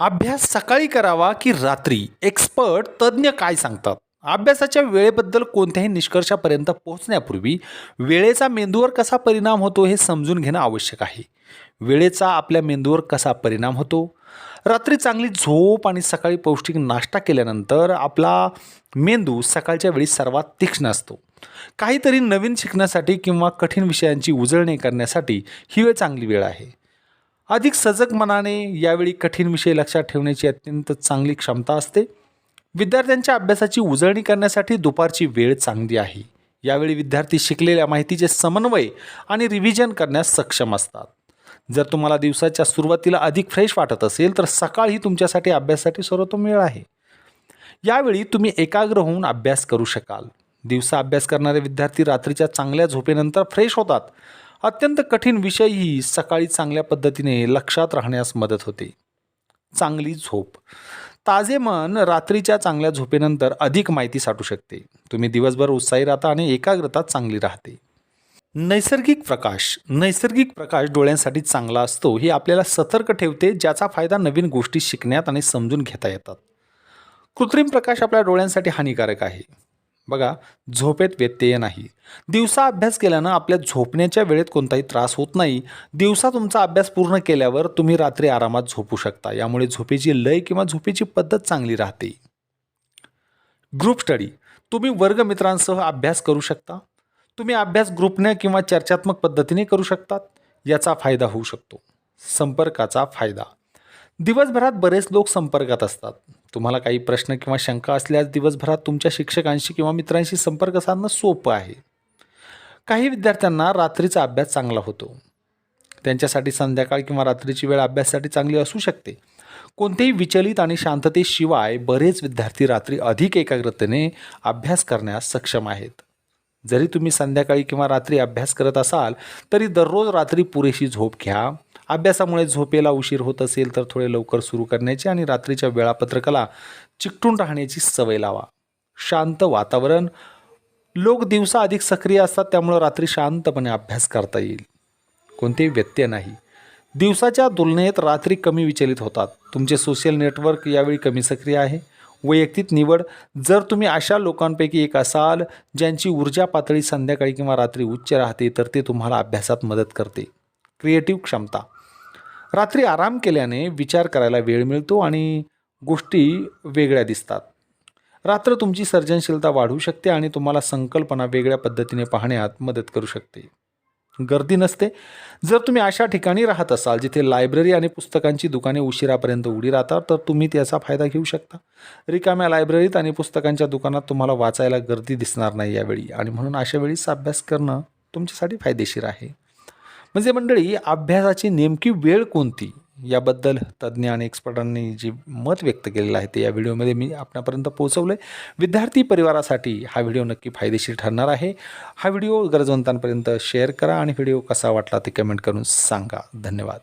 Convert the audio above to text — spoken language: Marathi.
अभ्यास सकाळी करावा की रात्री? एक्सपर्ट तज्ज्ञ काय सांगतात? अभ्यासाच्या वेळेबद्दल कोणत्याही निष्कर्षापर्यंत पोहोचण्यापूर्वी वेळेचा मेंदूवर कसा परिणाम होतो हे समजून घेणं आवश्यक आहे. वेळेचा आपल्या मेंदूवर कसा परिणाम होतो? रात्री चांगली झोप आणि सकाळी पौष्टिक नाश्ता केल्यानंतर आपला मेंदू सकाळच्या वेळी सर्वात तीक्ष्ण असतो. काहीतरी नवीन शिकण्यासाठी किंवा कठीण विषयांची उजळणी करण्यासाठी ही वेळ चांगली वेळ आहे. अधिक सजग मनाने यावेळी कठीण विषय लक्षात ठेवण्याची अत्यंत चांगली क्षमता असते. विद्यार्थ्यांच्या अभ्यासाची उजळणी करण्यासाठी दुपारची वेळ चांगली आहे. यावेळी विद्यार्थी शिकलेल्या माहितीचे समन्वय आणि रिव्हिजन करण्यास सक्षम असतात. जर तुम्हाला दिवसाच्या सुरुवातीला अधिक फ्रेश वाटत असेल तर सकाळ ही तुमच्यासाठी अभ्यासासाठी सर्वोत्तम वेळ आहे. यावेळी तुम्ही एकाग्र होऊन अभ्यास करू शकाल. दिवसा अभ्यास करणारे विद्यार्थी रात्रीच्या चांगल्या झोपेनंतर फ्रेश होतात. अत्यंत कठीण विषयही सकाळी चांगल्या पद्धतीने लक्षात राहण्यास मदत होते. चांगली झोप. ताजे मन रात्रीच्या चांगल्या झोपेनंतर अधिक माहिती साठू शकते. तुम्ही दिवसभर उत्साही राहता आणि एकाग्रता चांगली राहते. नैसर्गिक प्रकाश. नैसर्गिक प्रकाश डोळ्यांसाठी चांगला असतो हे आपल्याला सतर्क ठेवते ज्याचा फायदा नवीन गोष्टी शिकण्यात आणि समजून घेता येतात. कृत्रिम प्रकाश आपल्या डोळ्यांसाठी हानिकारक आहे. बघा झोपेत व्यत्यय नाही. दिवसा अभ्यास केल्यानं आपल्या झोपण्याच्या वेळेत कोणताही त्रास होत नाही. दिवसा तुमचा अभ्यास पूर्ण केल्यावर तुम्ही रात्री आरामात झोपू शकता. यामुळे झोपेची लय किंवा झोपेची पद्धत चांगली राहते. ग्रुप स्टडी तुम्ही वर्गमित्रांसह अभ्यास करू शकता. तुम्ही अभ्यास ग्रुपने किंवा चर्चात्मक पद्धतीने करू शकतात. याचा फायदा होऊ शकतो. संपर्काचा फायदा. दिवसभरात बरेच लोक संपर्कात असतात. तुम्हाला काही प्रश्न किंवा शंका असल्यास दिवसभरात तुमच्या शिक्षकांशी किंवा मित्रांशी संपर्क साधणं सोपं आहे. काही विद्यार्थ्यांना रात्रीचा अभ्यास चांगला होतो. त्यांच्यासाठी संध्याकाळ किंवा रात्रीची वेळ अभ्यासासाठी चांगली असू शकते. कोणतेही विचलित आणि शांततेशिवाय बरेच विद्यार्थी रात्री अधिक एकाग्रतेने अभ्यास करण्यास सक्षम आहेत. जरी तुम्ही संध्याकाळी किंवा रात्री अभ्यास करत असाल तरी दररोज रात्री पुरेशी झोप घ्या. अभ्यासामुळे झोपेला उशीर होत असेल तर थोडे लवकर सुरू करण्याची आणि रात्रीच्या वेळापत्रकाला चिकटून राहण्याची सवय लावा. शांत वातावरण. लोक दिवसा अधिक सक्रिय असतात त्यामुळं रात्री शांतपणे अभ्यास करता येईल. कोणतेही व्यत्यय नाही. दिवसाच्या तुलनेत रात्री कमी विचलित होतात. तुमचे सोशल नेटवर्क यावेळी कमी सक्रिय आहे. वैयक्तिक निवड. जर तुम्ही अशा लोकांपैकी एक असाल ज्यांची ऊर्जा पातळी संध्याकाळी किंवा रात्री उच्च राहते तर ते तुम्हाला अभ्यासात मदत करते. क्रिएटिव्ह क्षमता. रात्री आराम केल्याने विचार करायला वेळ मिळतो आणि गोष्टी वेगळ्या दिसतात. रात्र तुमची सर्जनशीलता वाढवू शकते आणि तुम्हाला संकल्पना वेगळ्या पद्धतीने पाहण्यात मदत करू शकते. गर्दी नसते. जर तुम्ही अशा ठिकाणी राहत असाल जिथे लायब्ररी आणि पुस्तकांची दुकाने उशिरापर्यंत उडी राहतात तर तुम्ही त्याचा फायदा घेऊ शकता. रिकाम्या लायब्ररीत आणि पुस्तकांच्या दुकानात तुम्हाला वाचायला गर्दी दिसणार नाही यावेळी आणि म्हणून अशा वेळीच अभ्यास करणं तुमच्यासाठी फायदेशीर आहे. म्हणजे मंडळी अभ्यासाची नेमकी वेळ कोणती? याबद्दल तज्ज्ञ आणि एक्सपर्टांनी जे मत व्यक्त केलेलं आहे ते या व्हिडिओमध्ये मी आपणापर्यंत पोहोचवलं आहे विद्यार्थी परिवारासाठी हा व्हिडिओ नक्की फायदेशीर ठरणार आहे. हा व्हिडिओ गरजवंतांपर्यंत शेअर करा आणि व्हिडिओ कसा वाटला ते कमेंट करून सांगा. धन्यवाद.